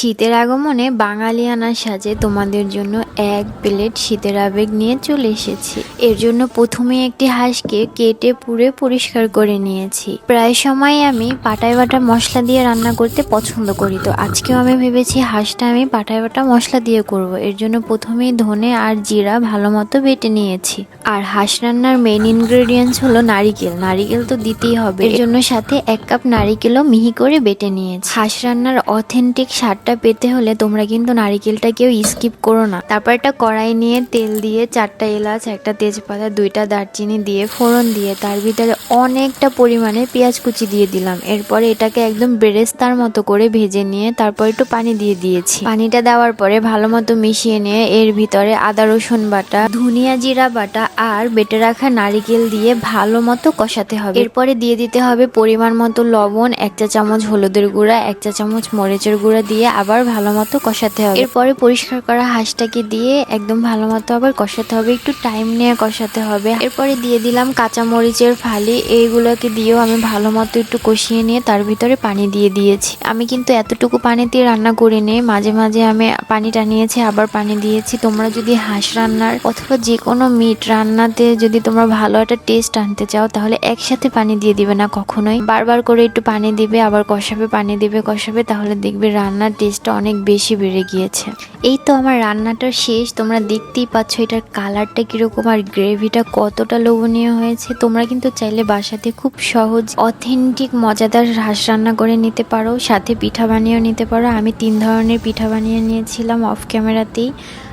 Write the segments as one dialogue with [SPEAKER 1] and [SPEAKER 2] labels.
[SPEAKER 1] শীতের আগমনে বাঙালিয়ানার সাজে তোমাদের জন্য এক প্লেট শীতের আবেগ নিয়ে চলে এসেছি। এর জন্য প্রথমে একটি হাঁসকে কেটে পুড়ে পরিষ্কার করে নিয়েছি। প্রায় সময় আমি পাটায় বাটা মশলা দিয়ে রান্না করতে পছন্দ করি তো আজকেও আমি ভেবেছি হাঁসটা আমি পাটায় বাটা মশলা দিয়ে করব। এর জন্য প্রথমেই ধনে আর জিরা ভালো মতো বেটে নিয়েছি। আর হাঁস রান্নার মেইন ইনগ্রেডিয়েন্টস হলো নারিকেল। নারিকেল তো দিতেই হবে। এর জন্য সাথে এক কাপ নারিকেলও মিহি করে বেটে নিয়েছি। হাঁস রান্নার অথেন্টিক স্বাদটা পেতে হলে তোমরা কিন্তু নারিকেলটা কেউ স্কিপ করো না। তারপর একটা কড়াই নিয়ে তেল দিয়ে চারটা এলাচ, একটা তেজপাতা, দুইটা দারচিনি দিয়ে ফোড়ন দিয়ে তার ভিতরে অনেকটা পরিমাণে পেঁয়াজ কুচি দিয়ে দিলাম। এরপরে এটাকে একদম বেরেস্তার মতো করে ভেজে নিয়ে তারপর একটু পানি দিয়ে দিয়েছি। পানিটা দেওয়ার পরে ভালো মতো মিশিয়ে নিয়ে এর ভিতরে আদা, রসুন বাটা, ধনিয়া জিরা বাটা আর বেটে রাখা নারিকেল দিয়ে ভালো মতো কষাতে হবে। এরপরে দিয়ে দিতে হবে পরিমাণ মতো লবণ, এক চা চামচ হলুদের গুঁড়া, এক চা চামচ মরিচের গুঁড়া দিয়ে আবার ভালো মতো কষাতে হবে। এরপরে পরিষ্কার করা হাঁসটাকে দিয়ে একদম ভালো মতো আবার কষাতে হবে। একটু টাইম নিয়ে কষাতে হবে। এরপরে দিয়ে দিলাম কাঁচা মরিচের ফালি এইগুলোকে দিয়েও আমি ভালো মতো একটু কষিয়ে নিয়ে তার ভিতরে পানি দিয়ে দিয়েছি। আমি কিন্তু এতটুকু পানি দিয়ে রান্না করিনি মাঝে মাঝে আমি পানি টানিয়েছি আবার পানি দিয়েছি। তোমরা যদি হাঁস রান্নার অথবা যে কোনো মিট রান্নাতে যদি তোমরা ভালো একটা টেস্ট আনতে চাও, তাহলে একসাথে পানি দিয়ে দিবে না কখনোই। বারবার করে একটু পানি দিবে, আবার কষাবে, পানি দিবে, কষাবে, তাহলে দেখবে রান্নার টেস্টটা অনেক বেশি বেড়ে গিয়েছে। এই তো আমার রান্নাটা শেষ। তোমরা দেখতেই পাচ্ছ এটার কালারটা কীরকম আর গ্রেভিটা কতটা লোভনীয় হয়েছে। তোমরা কিন্তু চাইলে বাসাতে খুব সহজ অথেন্টিক মজাদার হাঁস রান্না করে নিতে পারো। সাথে পিঠা বানিয়েও নিতে পারো। আমি তিন ধরনের পিঠা বানিয়ে নিয়েছিলাম অফ ক্যামেরাতেই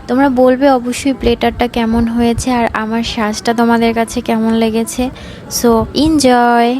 [SPEAKER 1] তোমরা বলবে অবশ্যই প্লেটারটা কেমন হয়েছে আর আমার শ্বাসটা তোমাদের কাছে কেমন লেগেছে। So enjoy